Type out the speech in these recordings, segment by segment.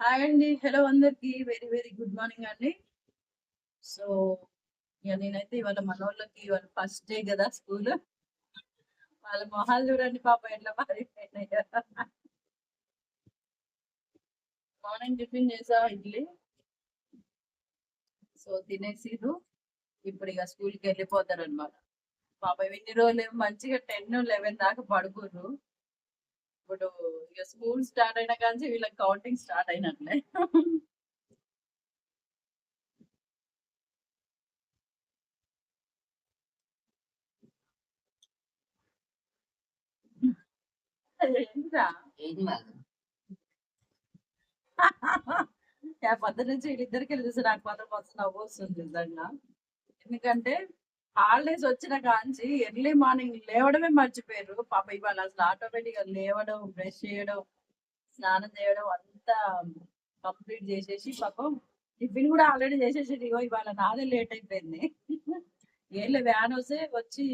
Hi అండి. Hello అందరికి. Very very good morning అండి. సో ఇక నేనైతే ఇవాళ మనోళ్ళకి ఇవాళ ఫస్ట్ డే కదా స్కూల్. వాళ్ళ మొహాలు చూడండి పాప ఎట్లా మారిపోయినాయి. మార్నింగ్ టిఫిన్ చేసా ఇడ్లీ? సో తినేసిరు ఇప్పుడు ఇక స్కూల్కి వెళ్ళిపోతారు అనమాట పాప ఇన్ని రోజులు మంచిగా టెన్ లెవెన్ దాకా పడుకోరు ఇప్పుడు ఇక స్కూల్ స్టార్ట్ అయినా కానీ వీళ్ళకి కౌంటింగ్ స్టార్ట్ అయినట్లే. పొద్దు నుంచి వీళ్ళిద్దరికి వెళ్ళి చూసి నాకు మాత్రం ఫస్ట్ నవ్వు వస్తుంది నిజంగా. ఎందుకంటే హాలిడేస్ వచ్చిన కాంచి ఎర్లీ మార్నింగ్ లేవడమే మర్చిపోయారు పాప ఇవాళ అసలు ఆటోమేటిక్గా లేవడం బ్రష్ చేయడం స్నానం చేయడం అంతా కంప్లీట్ చేసేసి పాపం టిఫిన్ కూడా ఆల్రెడీ చేసేసి ఇగో ఇవాళ నాదే లేట్ అయిపోయింది. ఏళ్ళ వ్యాన్ వస్తే వచ్చి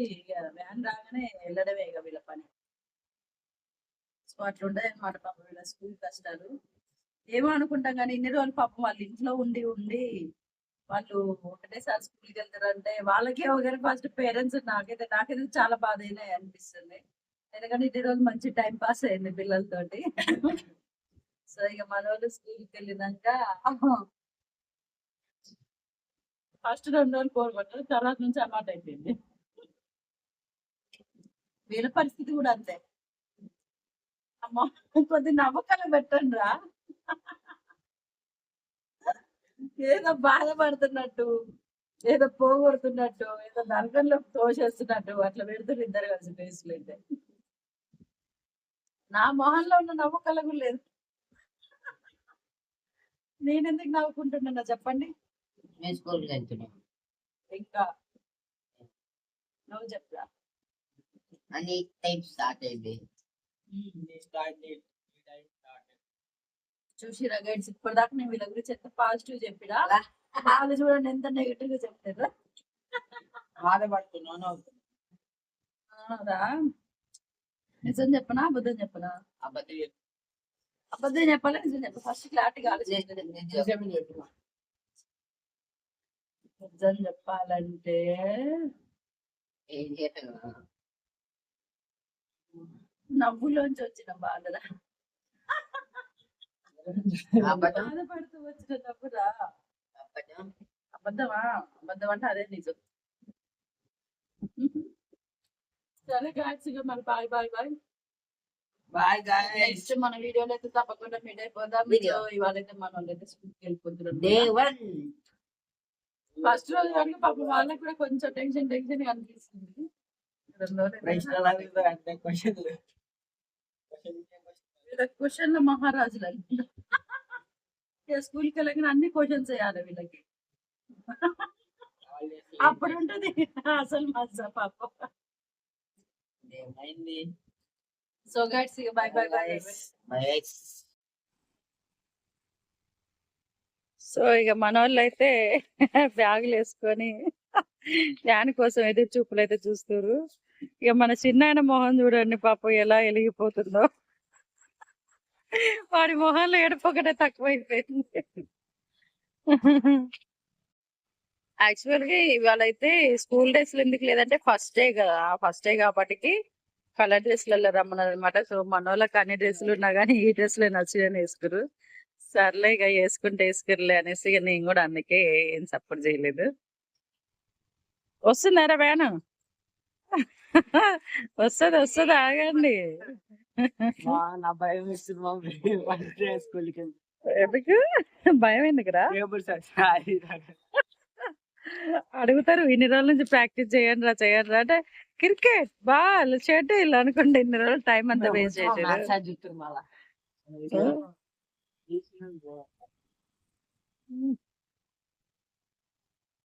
వ్యాన్ రాగానే వెళ్ళడమే ఇక వీళ్ళ పని. సో అట్లుంటాయి అనమాట పాపం వీళ్ళ స్కూల్ కష్టాలు. ఏమో అనుకుంటాం కానీ ఇన్ని రోజులు పాపం వాళ్ళ ఇంట్లో ఉండి ఉండి వాళ్ళు ఒకటేసారి స్కూల్కి వెళ్తారంటే వాళ్ళకే ఒకరి ఫస్ట్ పేరెంట్స్ నాకైతే నాకైతే చాలా బాధ అయినాయి అనిపిస్తుంది. ఎందుకంటే ఇన్ని రోజులు మంచి టైం పాస్ అయింది పిల్లలతోటి. సో ఇక మన వాళ్ళు స్కూల్కి వెళ్ళినాక ఫస్ట్ రెండు రోజులు కోరుకుంటారు తర్వాత నుంచి అలవాటు అయిపోయింది. వీళ్ళ పరిస్థితి కూడా అంతే. అమ్మ కొద్ది నమ్మకాలు పెట్టండి రా ఏదో బాధపడుతున్నట్టు ఏదో పోగొడుతున్నట్టు ఏదో నరకంలో తోసేస్తున్నట్టు అట్లా పెడుతున్నారు ఇద్దరు కలిసి ఫేస్లు అయితే. నా మొహంలో ఉన్న నమ్మకాలు కూడా లేదు. నేను ఎందుకు నవ్వుకుంటున్నా చెప్పండి స్కూల్కి ఇంకా నువ్వు చెప్తా అని టైం స్టార్ట్ అయింది చూసిరా గైడ్స్ ఇప్పటిదాకా నేను వీళ్ళ గురించి ఎంత పాజిటివ్ చెప్పినా వాళ్ళు చూడండి ఎంత నెగిటివ్గా చెప్తారా. బాధపడుతున్నాను? నిజం చెప్పనా అబద్ధం చెప్పనా? అబద్ధం అబద్ధం చెప్పాలా నిజం చెప్ప. ఫస్ట్ క్లారిటీగా ఆలోచించండి నిజం చెప్పాలంటే ఏం చేస్తాను నవ్వులోంచి వచ్చిన బాధరా బాధపడుతూ వచ్చిన నవ్వురా అబద్ధం. అబద్ధమా? అబద్ధం అంటే అదే నిజం. సరే గాయస్ ఇక మరి bye bye bye bye guys next మన వీడియోలో అయితే తప్పకుండా మీట్ అయిపోదాం. సో ఇవాళ అయితే మన అయితే స్కూల్కి వెళ్ళిపోతున్నారు డే వన్ ఫస్ట్ రోజు కనుక పాప వాళ్ళకి కూడా కొంచెం టెన్షన్ టెన్షన్ అనిపిస్తుంది. రెండో అంటే క్వశ్చన్లు మహారాజులు. స్కూల్కి వెళ్ళగానే అన్ని క్వశ్చన్స్ వేయాలి వీళ్ళకి. అప్పుడు ఉంటది అసలు మజా పాప. సో గైడ్స్ ఇక బై బై బై. సో ఇక మన వాళ్ళు అయితే బ్యాగులు వేసుకొని దాని కోసం ఎదురు చూపులు అయితే చూస్తారు ఇక మన చిన్న మొహం చూడండి పాపం ఎలా వెలిగిపోతుందో. వాడి మొహంలో ఏడుపొకటే తక్కువైపోయింది. యాక్చువల్గా ఇవాళ అయితే స్కూల్ డ్రెస్లు ఎందుకు లేదంటే ఫస్ట్ డే కదా ఫస్ట్ డే కాబట్టి కలర్ డ్రెస్లలో రమ్మన్నారు అనమాట సో మన వాళ్ళకి అన్ని డ్రెస్సులు ఉన్నా కానీ ఈ డ్రెస్సులే నచ్చుదని వేసుకురు. సర్లే ఇక వేసుకుంటే వేసుకురులే అనేసి ఇక నేను కూడా అందుకే ఏం సపోర్ట్ చేయలేదు. వస్తున్నారా వ్యాను? వస్తుంది వస్తుంది ఆగండి. నా భయం ఇస్తుంది మమ్మీ. ఫస్ట్ డే స్కూల్కి ఎందుకు? భయం ఎందుకురా? Table sir? అడుగుతారు ఇన్ని రోజుల నుంచి ప్రాక్టీస్ చేయండి రా చేయండి రా అంటే క్రికెట్ బాల్ షటిల్ అనుకుంటే ఇన్ని రోజులు టైం అంతా వేస్ట్ చేసారు